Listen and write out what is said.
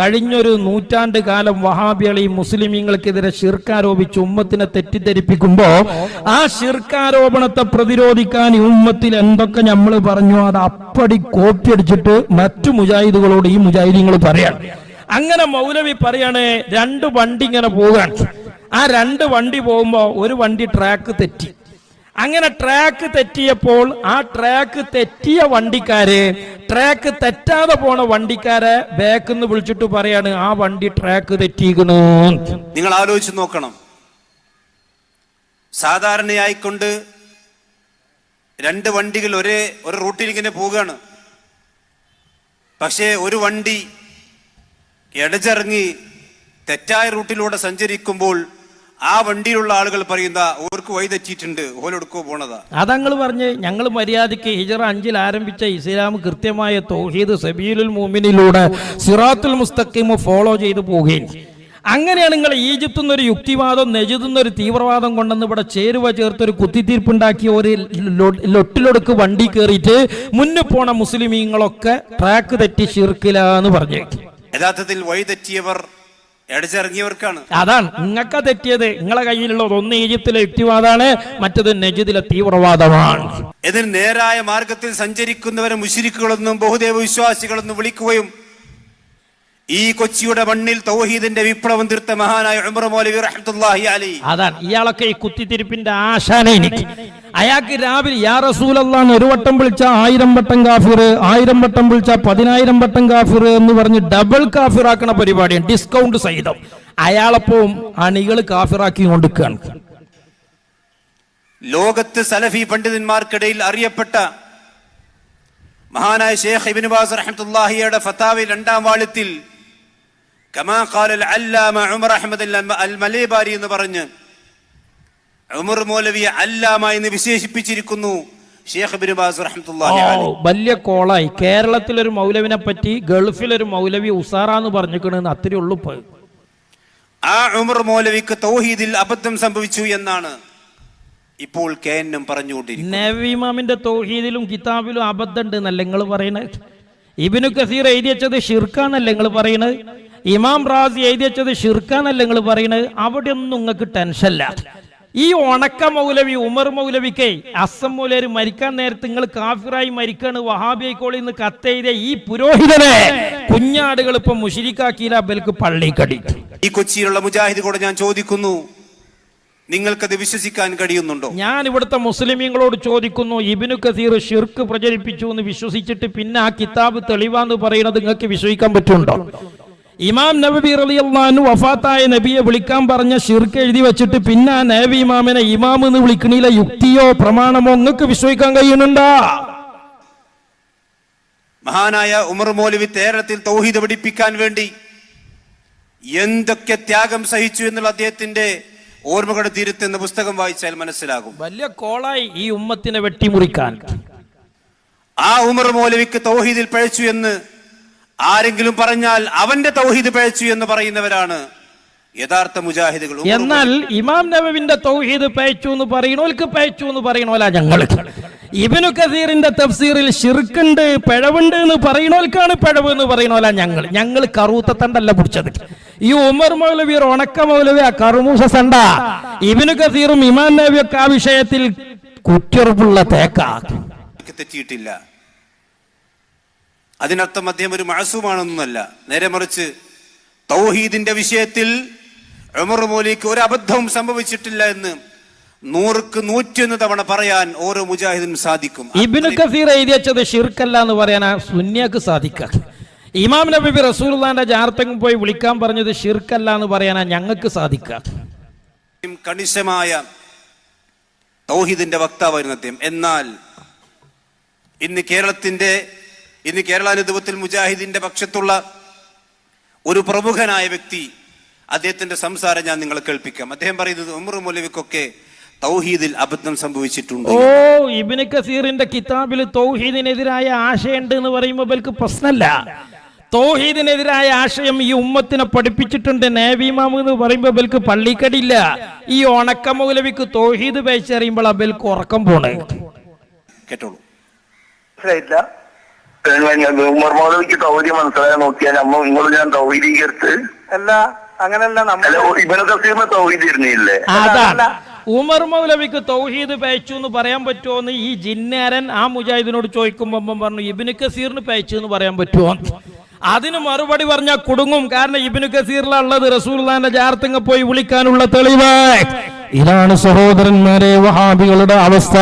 കഴിഞ്ഞൊരു നൂറ്റാണ്ട് കാലം വഹാബികൾ ഈ മുസ്ലിമീങ്ങൾക്കെതിരെ ഷിർക്കാരോപിച്ച് ഉമ്മത്തിനെ തെറ്റിദ്ധരിപ്പിക്കുമ്പോ ആ ഷിർക്കാരോപണത്തെ പ്രതിരോധിക്കാൻ ഈ ഉമ്മത്തിൽ എന്തൊക്കെ നമ്മൾ പറഞ്ഞു അത് അപ്പടി കോപ്പി അടിച്ചിട്ട് മറ്റു മുജാഹിദുകളോട് ഈ മുജാഹിദീങ്ങൾ പറയാണ്. അങ്ങനെ മൗലവി പറയാണ് രണ്ട് വണ്ടി ഇങ്ങനെ പോകാൻ. ആ രണ്ട് വണ്ടി പോകുമ്പോ ഒരു വണ്ടി ട്രാക്ക് തെറ്റി. അങ്ങനെ ട്രാക്ക് തെറ്റിയപ്പോൾ ആ ട്രാക്ക് തെറ്റിയ വണ്ടിക്കാര് ട്രാക്ക് തെറ്റാതെ പോണ വണ്ടിക്കാരെ ബാക്കിന്ന് വിളിച്ചിട്ട് പറയാണ് ആ വണ്ടി ട്രാക്ക് തെറ്റിക്കണു നിങ്ങൾ ആലോചിച്ച് നോക്കണം. സാധാരണയായിക്കൊണ്ട് രണ്ട് വണ്ടികൾ ഒരേ ഒരു റൂട്ടിൽ ഇങ്ങനെ പോവുകയാണ്. പക്ഷേ ഒരു വണ്ടി ഇടച്ചിറങ്ങി തെറ്റായ റൂട്ടിലൂടെ സഞ്ചരിക്കുമ്പോൾ ആ വണ്ടിയിലുള്ള ആളുകൾ പറയുന്ന ഓർക്ക് വഴി തെറ്റിയിട്ടുണ്ട് ഓലെടുക്കോ പോണതാ. അതങ്ങൾ പറഞ്ഞ് ഞങ്ങൾ മര്യാദയ്ക്ക് ഹിജറ അഞ്ചിൽ ആരംഭിച്ച ഇസ്ലാം കൃത്യമായ തൗഹീദ് സബീലുൽ മൂമിനിലൂടെ സിറാത്തുൽ മുസ്തഖീമ് ഫോളോ ചെയ്തു പോകുകയും അങ്ങനെയാണ് നിങ്ങൾ ഈജിപ്തിൽ നിന്നൊരു യുക്തിവാദം നെജിദിൽ നിന്നൊരു തീവ്രവാദം കൊണ്ടെന്ന് ഇവിടെ ചേരുവ ചേർത്തൊരു കുത്തിത്തീർപ്പുണ്ടാക്കിയ ഒരു ലൊട്ടിലൊടുക്ക് വണ്ടി കയറിയിട്ട് മുന്നിൽ പോണ മുസ്ലിമീങ്ങളൊക്കെ ട്രാക്ക് തെറ്റി ഷിർക്കിലാന്ന് പറഞ്ഞു യഥാർത്ഥത്തിൽ വഴി തെറ്റിയവർ ഇടച്ചിറങ്ങിയവർക്കാണ് അതാണ്. നിങ്ങൾക്കാ തെറ്റിയത്. നിങ്ങളെ കയ്യിലുള്ളത് ഒന്ന് ഈജിപ്തിലെ യുക്തിവാദമാണ് മറ്റത് നജിദിലെ തീവ്രവാദമാണ്. ഇതിന് നേരായ മാർഗത്തിൽ സഞ്ചരിക്കുന്നവരെ മുഷിരിക്കുകളെന്നും ബഹുദേവ വിശ്വാസികളെന്നും വിളിക്കുകയും ഈ കൊച്ചിയുടെ മണ്ണിൽ തൗഹീദിന്റെ വിപ്ലവം തീർത്ത മഹാനായ ഉമർ മൗലവി റഹ്മത്തുള്ളാഹി അലി. അതാണ്. ഇയാളൊക്കെ ഈ കുത്തിത്തിരിപ്പിന്റെ ആശാന എനിക്ക് അയാൾക്ക് രാവിലെ യാ റസൂലല്ലാന്ന് ഒരു വട്ടം വിളിച്ച ആയിരം വട്ടം കാഫിർ ആയിരം വട്ടം വിളിച്ച പതിനായിരം വട്ടം കാഫിർ എന്ന് പറഞ്ഞ് ഡബിൾ കാഫിറാക്കണ പരിപാടിയാണ് ഡിസ്കൗണ്ട് സഹിതം. അയാളപ്പോ അണികൾ കാഫിറാക്കി കൊണ്ടിരിക്കുകയാണ്. ലോകത്ത് സലഫി പണ്ഡിതന്മാർക്കിടയിൽ അറിയപ്പെട്ട മഹാനായ ഷേഖ് ഇബ്നു ബാസ് റഹ്മത്തുള്ളാഹിയുടെ ഫത്താവി രണ്ടാം വാള്യത്തിൽ കമാ ഖാലൽ അല്ലാമ ഉമർ അഹമ്മദ് അൽ- മലേബാരി എന്ന് പറഞ്ഞ് ഉമർ മൗലവിയെ അല്ലാമ എന്ന് വിശേഷിപ്പിച്ചിരിക്കുന്നു. വലിയ കോളായി. കേരളത്തിലൊരു മൗലവിനെ പറ്റി ഗൾഫിലൊരു മൗലവി ഉസാറാന്ന് പറഞ്ഞിക്കണെന്ന് അത്രേ ഉള്ളു ആ ഉമർ മൗലവിക്ക് തൗഹീദിൽ അബദ്ധം സംഭവിച്ചു എന്നാണ് ഇപ്പോൾ കെ എൻ എം പറഞ്ഞുകൊണ്ടിരിക്കുന്നത്. നവീമാമിന്റെ തൗഹീദിലും കിതാബിലും അബദ്ധമുണ്ട് എന്നല്ല നിങ്ങൾ പറയുന്നത് ഇബിനു കസീർ എഴുതി വെച്ചത് ഷിർക്കാന്നല്ല നിങ്ങൾ പറയണത് ഇമാം റാസി എഴുതി വെച്ചത് ഷിർക്കാന്നല്ല നിങ്ങൾ പറയുന്നത് അവിടെ ഒന്നും നിങ്ങൾക്ക് ടെൻഷനില്ല. ഈ ഉണക്ക മൗലവി ഉമർ മൗലവിക്കേ അസം മൗലവർ മരിക്കാൻ നേരത്ത് നിങ്ങൾ കാഫിറായി മരിക്കാണ് വഹാബിയക്കോളിൽ നിന്ന് കത്തെഴുതിയ ഈ പുരോഹിതനെ കുഞ്ഞാടുകൾ ഇപ്പൊ മുഷിരിക്കാക്കിയില്ല ബൽക്ക് പള്ളി കടി ഈ കൊച്ചിയിലുള്ള മുജാഹിദ് മുജാഹിദുകളോട് ഞാൻ ചോദിക്കുന്നു നിങ്ങൾക്കത് വിശ്വസിക്കാൻ കഴിയുന്നുണ്ടോ? ഞാൻ ഇവിടുത്തെ മുസ്ലിമീങ്ങളോട് ചോദിക്കുന്നു ഇബിനു കസീർ ഷിർക്ക് പ്രചരിപ്പിച്ചു എന്ന് വിശ്വസിച്ചിട്ട് പിന്നെ ആ കിതാബ് തെളിവാന്ന് പറയുന്നത് നിങ്ങൾക്ക് വിശ്വസിക്കാൻ പറ്റുണ്ടോ ഇമാം നബി റളിയല്ലാഹു വഫാത്തായ നബിയെ വിളിക്കാൻ പറഞ്ഞ ഷിർക്ക് എഴുതി വെച്ചിട്ട് പിന്നെ ആ നബി ഇമാമിനെ ഇമാം എന്ന് വിളിക്കണില്ല യുക്തിയോ പ്രമാണമോ നിങ്ങൾക്ക് വിശ്വസിക്കാൻ കഴിയുന്നുണ്ടോ? മഹാനായ ഉമർ മൗലവി കേരളത്തിൽ തൗഹീദ് പഠിപ്പിക്കാൻ വേണ്ടി എന്തൊക്കെ ത്യാഗം സഹിച്ചു എന്നുള്ള അദ്ദേഹത്തിന്റെ ഓർമ്മകളുടെ തീരത്ത് എന്ന പുസ്തകം വായിച്ചാൽ മനസ്സിലാകും. വലിയ കോളായി ഈ ഉമ്മത്തിനെ വെട്ടിമുറിക്കാൻ. ആ ഉമർ മൗലവിക്ക് തൗഹീദിൽ പഴച്ചു എന്ന് ആരെങ്കിലും പറഞ്ഞാൽ അവന്റെ തൗഹീദ് പഴച്ചു എന്ന് പറയുന്നവരാണ് യഥാർത്ഥ മുജാഹിദുകൾ. എന്നാൽ ഇമാം നബവിന്റെ തൗഹീദ് പയച്ചു എന്ന് പറയണോൽക്ക് പയച്ചു എന്ന് പറയണോല ഞങ്ങൾ ഇബിനു കസീറിന്റെ തഫ്സീറിൽ ഷിർക്കുണ്ട് പിഴവുണ്ട് എന്ന് പറയണോൽക്കാണ് പിഴവ് എന്ന് പറയണോല ഞങ്ങൾ ഞങ്ങൾ കറൂത്ത തണ്ടല്ല പിടിച്ചത്. ഈ ഉമർ മൗലവി ഉണക്ക മൗലവി ആ കറുമൂസ സണ്ട ഇബിനു കസീറും ഇമാം നബിയൊക്കെ ആ വിഷയത്തിൽ കുറ്റുറപ്പുള്ള തേക്കാ. തെറ്റിയിട്ടില്ല. അതിനർത്ഥം അദ്ദേഹം ഒരു മഴസുമാണെന്നല്ല നേരെ മറിച്ച് തൗഹീദിന്റെ വിഷയത്തിൽ ഉമർ മോലിക്ക് ഒരു അബദ്ധവും സംഭവിച്ചിട്ടില്ല എന്ന് നൂറുക്ക് നൂറ്റിയൊന്ന് തവണ പറയാൻ ഓരോ മുജാഹിദിനും സാധിക്കും. ഇബിനു കസീർ എഴുതി വെച്ചത് ഷിർക്കല്ല എന്ന് പറയാനാ സുന്യക്ക് സാധിക്കുക ഇമാം നബി റസൂൽന്റെ ജാർത്തങ്ങ് പോയി വിളിക്കാൻ പറഞ്ഞത് ഷിർക്കല്ല എന്ന് പറയാനാ ഞങ്ങൾക്ക് സാധിക്കുക കണിശമായ തൗഹീദിന്റെ വക്താവായിരുന്നു അദ്ദേഹം. എന്നാൽ ഇന്ന് കേരളത്തിന്റെ ഇന്ന് കേരളാനുഭവത്തിൽ മുജാഹിദിന്റെ പക്ഷത്തുള്ള ഒരു പ്രമുഖനായ വ്യക്തി അദ്ദേഹത്തിന്റെ സംസാരം ഞാൻ നിങ്ങളെ കേൾപ്പിക്കാം. അദ്ദേഹം പറയുന്നത് ഉമർ മൗലവിക്കൊക്കെ തൗഹീദിൽ അബദ്ധം സംഭവിച്ചിട്ടുണ്ട്. ഓ ഇബിന് കസീറിന്റെ കിതാബിൽ തൗഹീദിനെതിരായ ആശയുണ്ട് എന്ന് പറയുമ്പോൾ ഇവർക്ക് പ്രശ്നമല്ല തൗഹീദിനെതിരായ ആശയം ഈ ഉമ്മത്തിനെ പഠിപ്പിച്ചിട്ടുണ്ട് നേവിമാമ് എന്ന് പറയുമ്പോൾ ബൽക്ക് പള്ളിക്കടിയില്ല. ഈ ഉണക്ക മൗലവിക്ക് തോഹീദ് പേച്ചറിയുമ്പോൾ ബൽക്ക് ഉറക്കം പോണേ. കേട്ടോളൂ. മനസ്സിലായില്ല ഉമർ മൗലവിക്ക് തൗഹീദ് മനസ്സിലായാൽ നോക്കിയാൽ നമ്മ നിങ്ങൾ ഞാൻ അല്ല അങ്ങനല്ല ഉമർ മൗലവിക്ക് തൗഹീദ് പേച്ചു എന്ന് പറയാൻ പറ്റുമോ എന്ന് ഈ ജിന്നേരൻ ആ മുജാഹിദിനോട് ചോദിക്കുമ്പോൾ പറഞ്ഞു ഇബിന് കസീറിന് പേച്ചു എന്ന് പറയാൻ പറ്റുമോ അതിന് മറുപടി പറഞ്ഞാൽ കുടുങ്ങും. കാരണം ഇബിന് കസീറിലുള്ളത് റസൂൽദാന്റെ ജാർത്തിങ്ങ പോയി വിളിക്കാനുള്ള തെളിവ്. ഇതാണ് സഹോദരന്മാരെ വഹാബികളുടെ അവസ്ഥ.